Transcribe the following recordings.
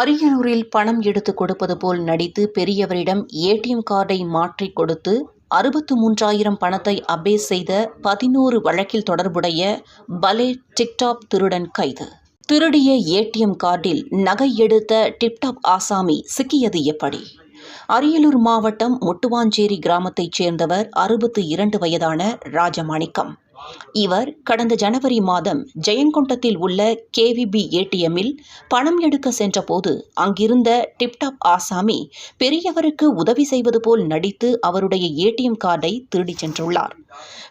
அரியலூரில் பணம் எடுத்து கொடுப்பது போல் நடித்து பெரியவரிடம் ஏடிஎம் கார்டை மாற்றி கொடுத்து அறுபத்து மூன்றாயிரம் பணத்தை அபேஸ் செய்த பதினோரு வழக்கில் தொடர்புடைய பலே டிக்டாப் திருடன் கைது. திருடிய ஏடிஎம் கார்டில் நகை எடுத்த டிப்டாப் ஆசாமி சிக்கியது எப்படி? அரியலூர் மாவட்டம் முட்டுவாஞ்சேரி கிராமத்தைச் சேர்ந்தவர் அறுபத்து இரண்டு வயதான ராஜமாணிக்கம். இவர் கடந்த ஜனவரி மாதம் ஜெயங்கொண்டத்தில் உள்ள கேவிபி ஏடிஎம்மில் பணம் எடுக்க சென்றபோது அங்கிருந்த டிப்டாப் ஆசாமி பெரியவருக்கு உதவி செய்வது போல் நடித்து அவருடைய ஏடிஎம் கார்டை திருடிச் சென்றுள்ளார்.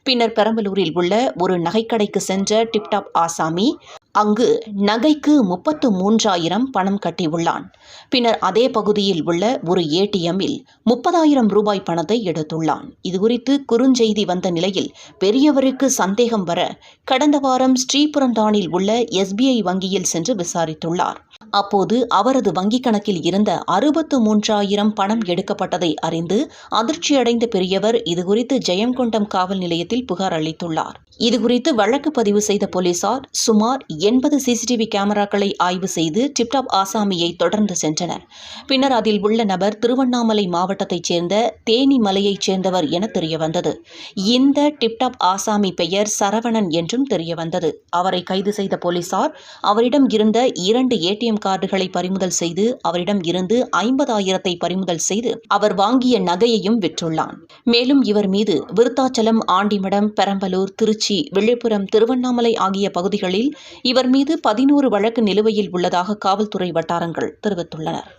பின்னர் பெரம்பலூரில் உள்ள ஒரு நகைக்கடைக்கு சென்ற டிப்டாப் ஆசாமி அங்கு நகைக்கு முப்பத்து மூன்றாயிரம் பணம் கட்டியுள்ளான். பின்னர் அதே பகுதியில் உள்ள ஒரு ஏடிஎம்மில் முப்பதாயிரம் ரூபாய் பணத்தை எடுத்துள்ளான். இதுகுறித்து குறுஞ்செய்தி வந்த நிலையில் பெரியவருக்கு சந்தேகம் வர கடந்த வாரம் ஸ்ரீபுரந்தானில் உள்ள எஸ்பிஐ வங்கியில் சென்று விசாரித்துள்ளார். அப்போது அவரது வங்கிக் கணக்கில் இருந்த அறுபத்து மூன்றாயிரம் பணம் எடுக்கப்பட்டதை அறிந்து அதிர்ச்சியடைந்த பெரியவர் இதுகுறித்து ஜெயங்கொண்டம் காவல் நிலையத்தில் புகார் அளித்துள்ளார். இதுகுறித்து வழக்கு பதிவு செய்த போலீசார் சுமார் எண்பது சிசிடிவி கேமராக்களை ஆய்வு செய்து டிப்டாப் ஆசாமியை தொடர்ந்து சென்றனர். பின்னர் அதில் உள்ள நபர் திருவண்ணாமலை மாவட்டத்தைச் சேர்ந்த தேனி மலையைச் சேர்ந்தவர் என தெரியவந்தது. இந்த டிப்டாப் ஆசாமி பெயர் சரவணன் என்றும் தெரியவந்தது. அவரை கைது செய்த போலீசார் அவரிடம் இருந்த இரண்டு ஏடிஎம் கார்டுகளை பறிமுதல் செய்து அவரிடம் இருந்து ஐம்பதாயிரத்தை பறிமுதல் செய்து அவர் வாங்கிய நகையையும் விற்றுள்ளான். மேலும் இவர் மீது விருத்தாச்சலம் ஆண்டிமடம் பெரம்பலூர் திருச்சி விழுப்புரம் திருவண்ணாமலை ஆகிய பகுதிகளில் இவர் மீது பதினோரு வழக்கு நிலுவையில் உள்ளதாக காவல்துறை வட்டாரங்கள் தெரிவித்துள்ளனர்